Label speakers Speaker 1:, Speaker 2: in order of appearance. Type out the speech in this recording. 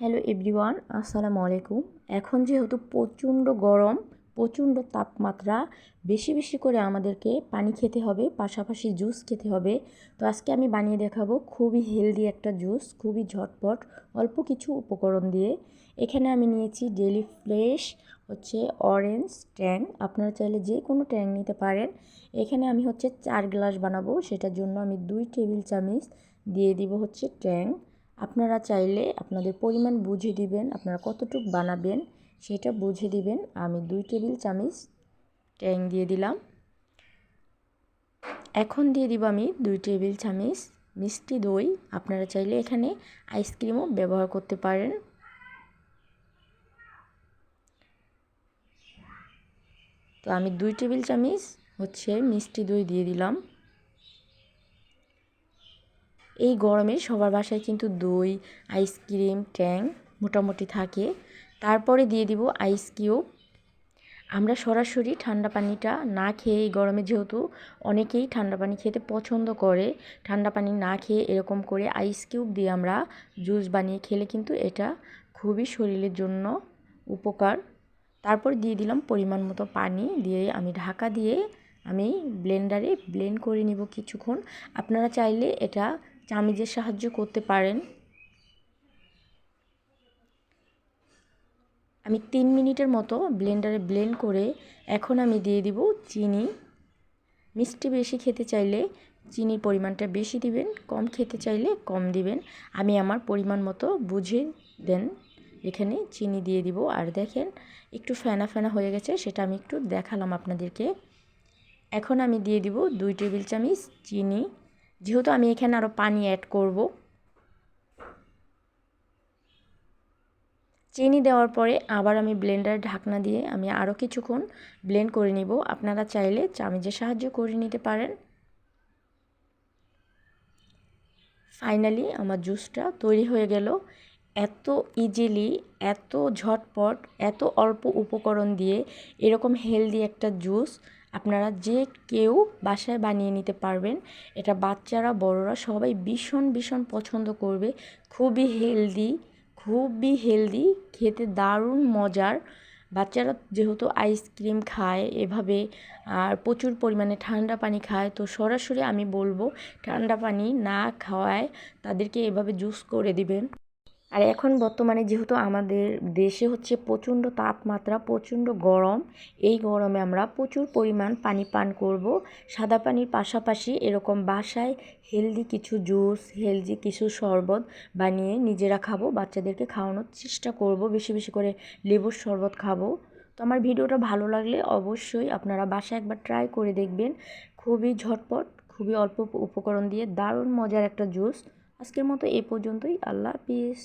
Speaker 1: Hello everyone, আসসালামু আলাইকুম। এখন যেহেতু প্রচণ্ড গরম, প্রচণ্ড তাপমাত্রা, বেশি বেশি করে আমাদেরকে পানি খেতে হবে, পাশাপাশি জুস খেতে হবে। তো আজকে আমি বানিয়ে দেখাবো খুবই হেলদি একটা জুস, খুবই ঝটপট, অল্প কিছু উপকরণ দিয়ে। এখানে আমি নিয়েছি ডেলি ফ্রেশ হচ্ছে অরেঞ্জ ট্যাং, আপনারা চাইলে যে কোনো ট্যাং নিতে পারেন। এখানে আমি হচ্ছে চার গ্লাস বানাবো, সেটার জন্য আমি দুই টেবিল চামচ দিয়ে দিব হচ্ছে ট্যাং। আপনারা চাইলে আপনাদের পরিমাণ বুঝে দিবেন, আপনারা কতটুক বানাবেন সেটা বুঝে দিবেন। আমি দুই টেবিল চামচ ট্যাং দিয়ে দিলাম। এখন দিয়ে দিব আমি দুই টেবিল চামচ মিষ্টি দই। আপনারা চাইলে এখানে আইসক্রিমও ব্যবহার করতে পারেন। তো আমি দুই টেবিল চামচ হচ্ছে মিষ্টি দই দিয়ে দিলাম। এই গরমে সবার বাসায় কিন্তু দই, আইসক্রিম, ট্যাং মোটামুটি থাকে। তারপরে দিয়ে দিব আইস কিউব। আমরা সরাসরি ঠান্ডা পানিটা না খেয়ে এই গরমে যেহেতু অনেকেই ঠান্ডা পানি খেতে পছন্দ করে, ঠান্ডা পানি না খেয়ে এরকম করে আইস কিউব দিয়ে আমরা জুস বানিয়ে খেলে কিন্তু এটা খুবই শরীরের জন্য উপকার। তারপর দিয়ে দিলাম পরিমাণ মতো পানি দিয়ে আমি ঢাকা দিয়ে আমি ব্লেন্ডারে ব্লেন্ড করে নিব কিছুক্ষণ। আপনারা চাইলে এটা চামিজের সাহায্য করতে পারেন। আমি তিন মিনিটের মতো ব্লেন্ডারে ব্লেন্ড করে এখন আমি দিয়ে দিব চিনি। মিষ্টি বেশি খেতে চাইলে চিনির পরিমাণটা বেশি দিবেন, কম খেতে চাইলে কম দিবেন। আমি আমার পরিমাণ মতো বুঝে দেন, এখানে চিনি দিয়ে দিব। আর দেখেন, একটু ফেনা ফেনা হয়ে গেছে, সেটা আমি একটু দেখালাম আপনাদেরকে। এখন আমি দিয়ে দিব দুই টেবিল চামচ চিনি। যেহেতু আমি এখানে আরও পানি অ্যাড করব। চিনি দেওয়ার পরে আবার আমি ব্লেন্ডার ঢাকনা দিয়ে আমি আরও কিছুক্ষণ ব্লেন্ড করে নিব। আপনারা চাইলে চামিজের সাহায্য করে নিতে পারেন। ফাইনালি আমার জুসটা তৈরি হয়ে গেল। এত ইজিলি এত ঝটপট, এত অল্প উপকরণ দিয়ে এরকম হেলদি একটা জুস আপনারা যে কেউ বাসায় বানিয়ে নিতে পারবেন। এটা বাচ্চারা, বড়রা সবাই ভীষণ ভীষণ পছন্দ করবে। খুবই হেলদি খুবই হেলদি খেতে দারুণ মজার। বাচ্চারা যেহেতু আইসক্রিম খায়, এভাবে, আর প্রচুর পরিমাণে ঠান্ডা পানি খায়, তো সরাসরি আমি বলব ঠান্ডা পানি না খাওয়ায় তাদেরকে এভাবে জুস করে দিবেন। আর এখন বর্তমানে যেহেতু আমাদের দেশে হচ্ছে প্রচণ্ড তাপমাত্রা, প্রচণ্ড গরম, এই গরমে আমরা প্রচুর পরিমাণ পানি পান করব। সাদা পানির পাশাপাশি এরকম বাসায় হেলদি কিছু জুস হেলদি কিছু শরবত বানিয়ে নিজেরা খাব, বাচ্চাদেরকে খাওয়ানোর চেষ্টা করব, বেশি বেশি করে লেবুর শরবত খাব। তো আমার ভিডিওটা ভালো লাগলে অবশ্যই আপনারা বাসায় একবার ট্রাই করে দেখবেন। খুবই ঝটপট, খুবই অল্প উপকরণ দিয়ে দারুণ মজার একটা জুস আজকের মতো এ পর্যন্তই, আল্লাহ হাফিজ।